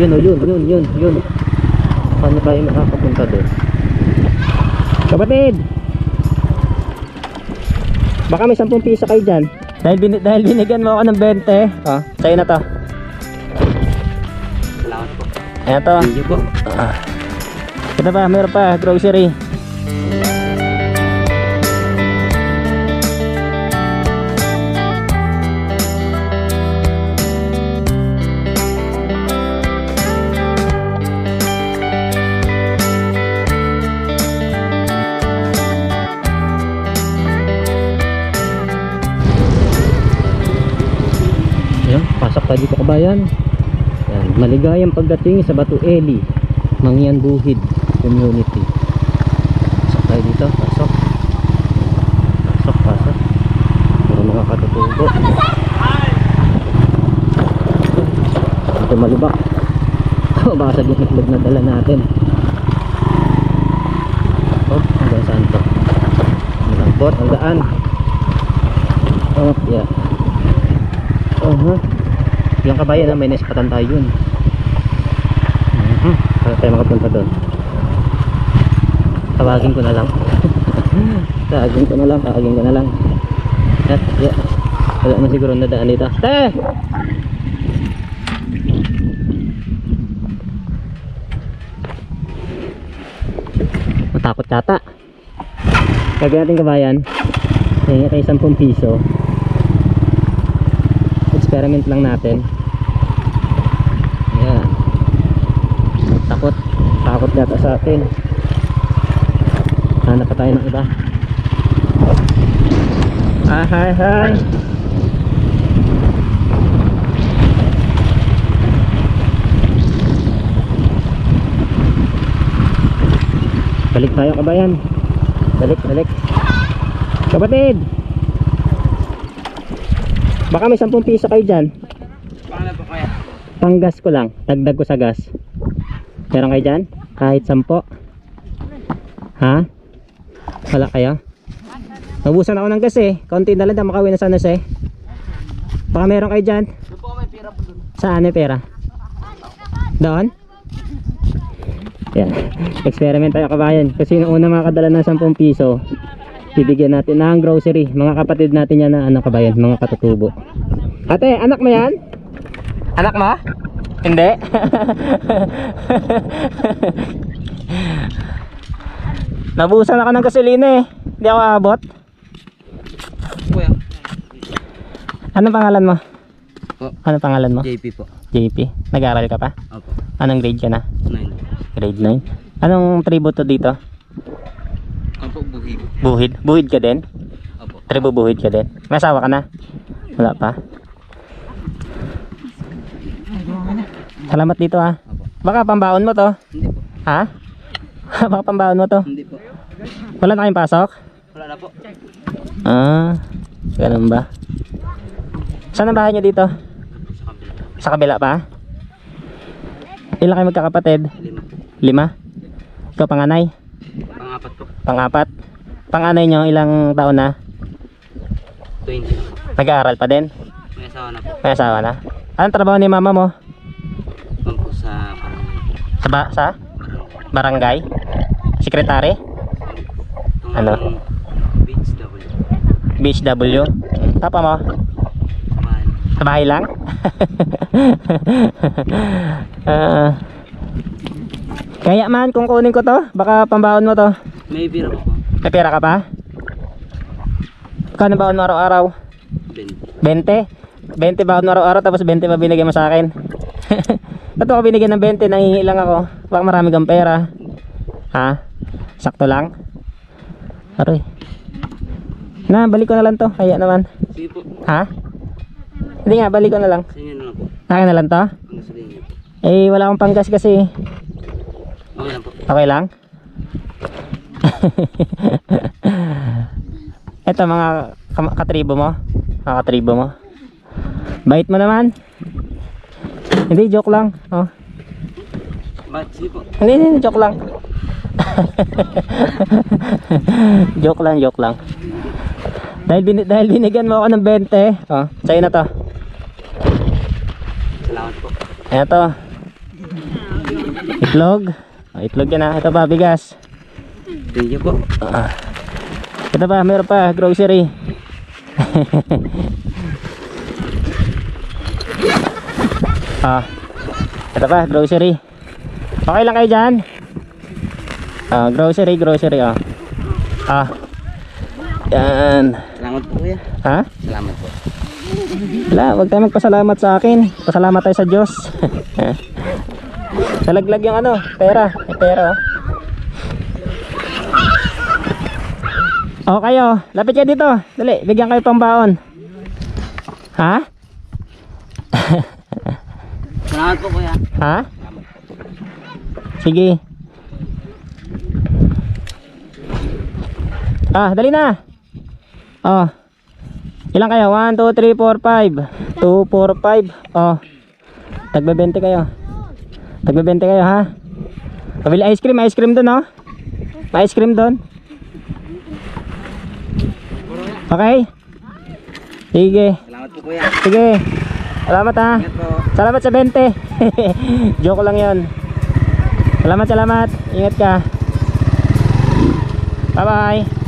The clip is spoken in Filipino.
Yun, oh, yun, yun, yun, yun. Paano tayo makakapunta doon? Kapatid! Baka may 10 piso kayo dyan. Dahil, bin dahil binigyan mo ako ng 20. Oh, sa'yo na to. Salamat po. Ayan to. Thank you po. Ah. Ito pa, meron pa, grocery. Pasok tayo dito kabayan. Yan, maligayang pagdating sa Batu Eli, Mangyan Buhid Community. Pasok tayo dito, pasok. Pasok, pasok. Puro mga katutubo. Ito malubak. Oh, baka sa itlog na dala natin. Oh, hanggang saan to? Ang daan. Oh, yeah. Oh, huh? Yung kabayan na may nespatan tayo yun. Mhm. Para tayo makapunta doon. Tawagin ko na lang. tawagin ko na lang, tawagin ko na lang. At, yeah. Wala na siguro na daan dito. Te! Matakot yata. Gagawin natin kabayan. Hingi tayo 10 piso experiment lang natin. Yan takot. Takot yata sa atin. Hanap pa tayo ng iba. Ah hi hi. Balik tayo kabayan. Balik balik. Kapatid Baka may 10 piso kayo dyan. Paano po kaya? Panggas ko lang. Dagdag ko sa gas. Meron kayo dyan? Kahit 10. Ha? Wala kayo? Nabusan ako ng gas eh. Kaunti na lang na makawin na sana eh. Baka meron kayo dyan? May. Saan yung pera? Doon? Yan. Experiment tayo kabayan. Kasi nung una makakadala ng 10 piso, bibigyan natin ng grocery. Mga kapatid natin yan na ano kabayan, mga katutubo. Ate, anak mo yan? Anak mo? Hindi? Nabusan ako ng gasolina eh. Hindi ako abot. Anong pangalan mo? Po. Anong pangalan mo? JP po. JP. Nag-aaral ka pa? Opo. Anong grade ka na? 9. Grade 9. Anong tribo to dito? Buhid? Buhid ka din? Opo. Tribo buhid ka din? May asawa ka na? Wala pa? Salamat dito ha. Opo. Baka pambaon mo to. Hindi po. Ha? Baka pambaon mo to. Hindi po. Wala na kayong pasok? Wala na po. Ah, ganun ba? Saan ang bahay nyo dito? Sa kabila. Sa kabila pa? Ilan kayo magkakapatid? Lima. Lima? Ikaw panganay? Pangapat po. Pangapat? Panganay nyo ilang taon na? 20 na. Nag-aaral pa din? May asawa na po. May asawa na? Anong trabaho ni mama mo? Doon po sa parang Sa, ba sa barangay? Sekretary? Ano? Beach double. BHW? Papa mo? Sa bahay lang? Ah. kaya man kung kunin ko to, baka pambaon mo to. May po po. May pera ka pa? Kano baon mo araw-araw? 20. 20? 20 baon mo araw-araw tapos 20 pa binigay mo sa akin. Ba't ako binigyan ng 20? Nangingi lang ako. Baka marami kang pera. Ha? Sakto lang? Aroy. Na, balik ko na lang to. Kaya naman. Sige po. Ha? Hindi nga, balik ko na lang. Inyo na lang po. Akin na lang to. Ang. Eh, wala akong panggas kasi. Okay lang po. Okay lang? Ito mga katribo mo. Mga katribo mo. Bait mo naman. Hindi, joke lang. Oh. Hindi, hindi, joke lang. joke lang, joke lang. Dahil, bin dahil binigyan mo ako ng 20. Oh, sa'yo na to. Salamat po. Ayan to. Itlog. Oh, itlog yan ah. Ito pa, bigas. You po. Ah. Ito pa, meron pa, grocery. ah. Ito pa, grocery. Okay lang kayo dyan? Ah, grocery, grocery, ah. Ah. Yan. Salamat po kuya. Ha? Salamat po. Wala, huwag tayo magpasalamat sa akin. Pasalamat tayo sa Diyos. Nalaglag yung ano, pera. May pera, oh. O kayo, lapit kayo dito. Dali, bigyan kayo pang baon. Ha? Salamat po kuya. Ha? Sige. Ah, dali na. Oh. Ilan kayo? 1, 2, 3, 4, 5. 2, 4, 5. Oh. Tagbe 20 kayo. Tagbe 20 kayo ha. Pabili ice cream, ice cream doon oh. May ice cream doon. Okay? Sige. Salamat po kuya. Sige. Salamat ha. Salamat sa 20. Joke lang 'yon. Salamat, salamat. Ingat ka. Bye-bye.